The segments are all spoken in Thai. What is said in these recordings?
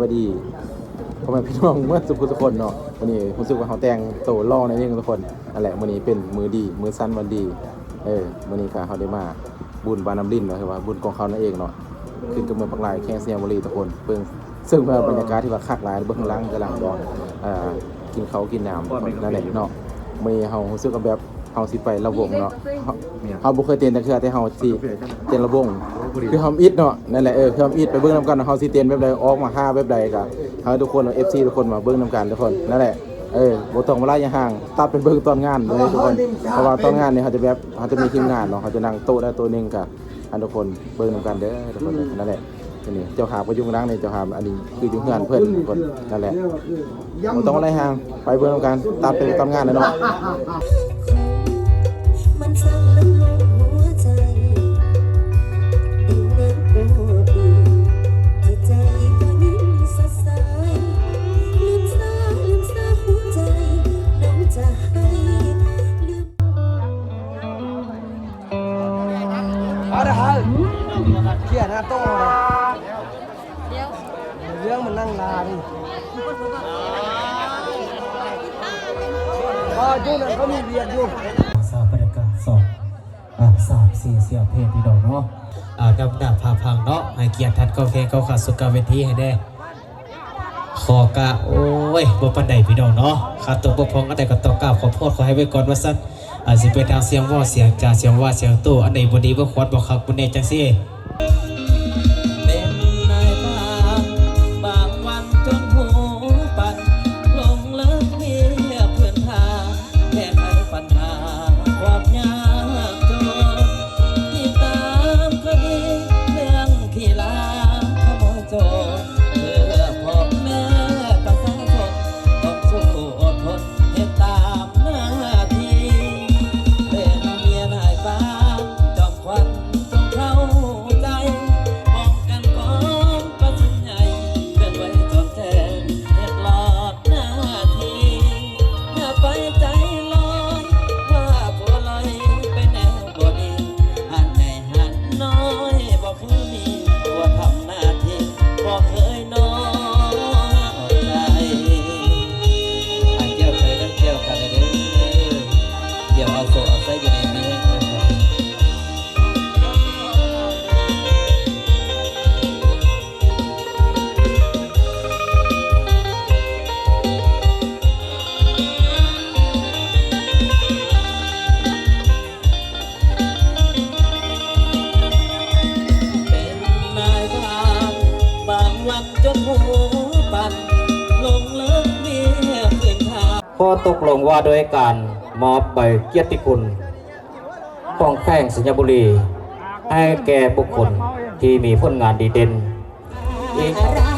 สบดีสดีพ่อแม่พี่น้องเมื่อสุขทุกคนเนาะวันนี้รู้สึกว่าเขาแต่งโตล่อในเรื่องทุกคนนั่นแหละวันนี้เป็นมือดีมือสั้นวันดี เออวันนี้ก็เขาได้มาบุญบานน้ำลิ้นเนาะคือว่าบุญของเขานั่นเองเนาะขึ้นกับเมืองปักลายแข้งเซียบุรีทุกคนเบิ่งซึ่งว่าบรรยากาศที่ว่าคักหลายเบื้องข้างหล่างกำลังรออ่ากินเขากินน้ำนั่นแหละเนาะมีเฮารู้สึกว่าแบบเฮาสิไประวงเนาะเฮาเฮาบ่เคยเต้นแต่คือแต่เฮาสิเต้นระวง คือทำอิดเนาะนั่นแหละเออคือทำอิดไปเบิ้งน้ำกันว่าเขาซีเตียนแบบใดออกมาห้าแบบใดกันให้ทุกคนเอฟซีทุกคนมาเบิ้งน้ำกันทุกคนนั่นแหละเออบ่ต้องมาไล่อย่าห่างตัดเป็นเบิ้งตอนงานเลยทุกคนเพราะว่าตอนงานเนี่ยเขาจะแบบเขาจะมีทีมงานเนาะเขาจะนั่งโต๊ะได้โต๊ะหนึงกับให้ทุกคนเบิ้งน้ำกันเด้อทุกคนนั่นแหละนี่เจ้าหาประยุงรังในเจ้าหาอันนี้คืออยู่งานเพื่อนคนนั่นแหละบ่ต้องมาไล่ห่างไปเบิ้งน้ำกันตัดเป็นตอนงานเลยเนาะ อจุนั่นเขามีเรียนอยู่สาวบรรยากาศสองอ่าสามสี่เสียเพศพี่ดอกเนาะอ่ากับดาบพาพังเนาะให้เกียรติทัดก็เพลงเขาขาดสุกาเวทีให้ได้ขอกะโอ้ยบ่ปันใดพี่น้องเนาะขาดตกบกพองอันใดก็ต้องกราบขอโทษขอให้ไว้ก่อนว่าซั่นอาจสิเป็นทางเสียงว่าเสียงจ่าเสียงว่าเสียงตู้อันใดบ่ดีบ่ควรบ่คักบ่แน่จังซี่ หูปั่นลงเลิกเมียขึ้นทาข้อตกลงว่าโดยการมอบใบเกียรติคุณของแข้งสัญญบุรี ให้แก่บุคคลที่มีผลงานดีเด่นอีก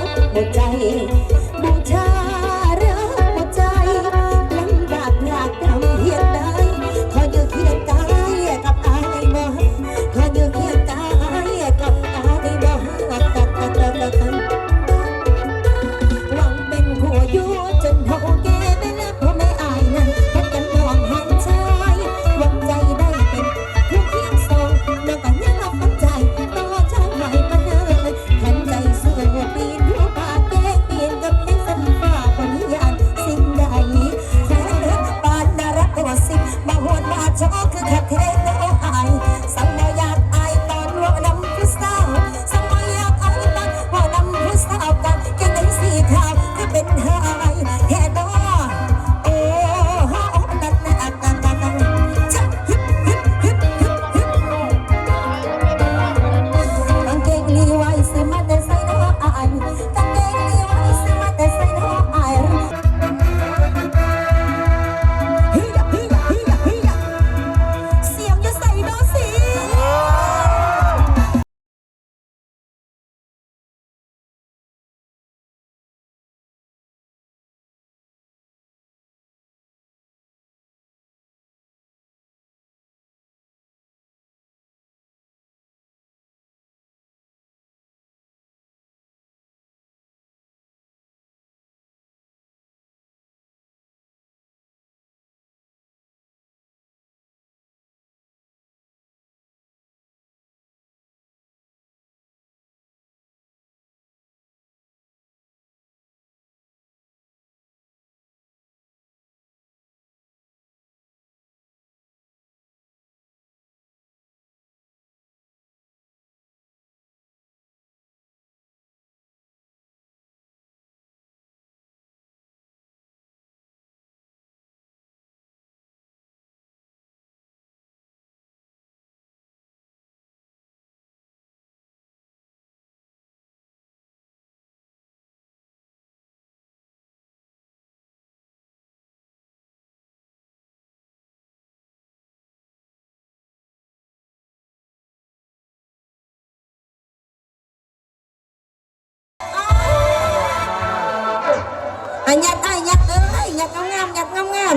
อันยัดไอ้ยัดเอ้ยยัดงามงามยัดงามงาม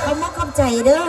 เขาไม่เข้าใจเด้อ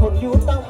คนอยู่ต้อง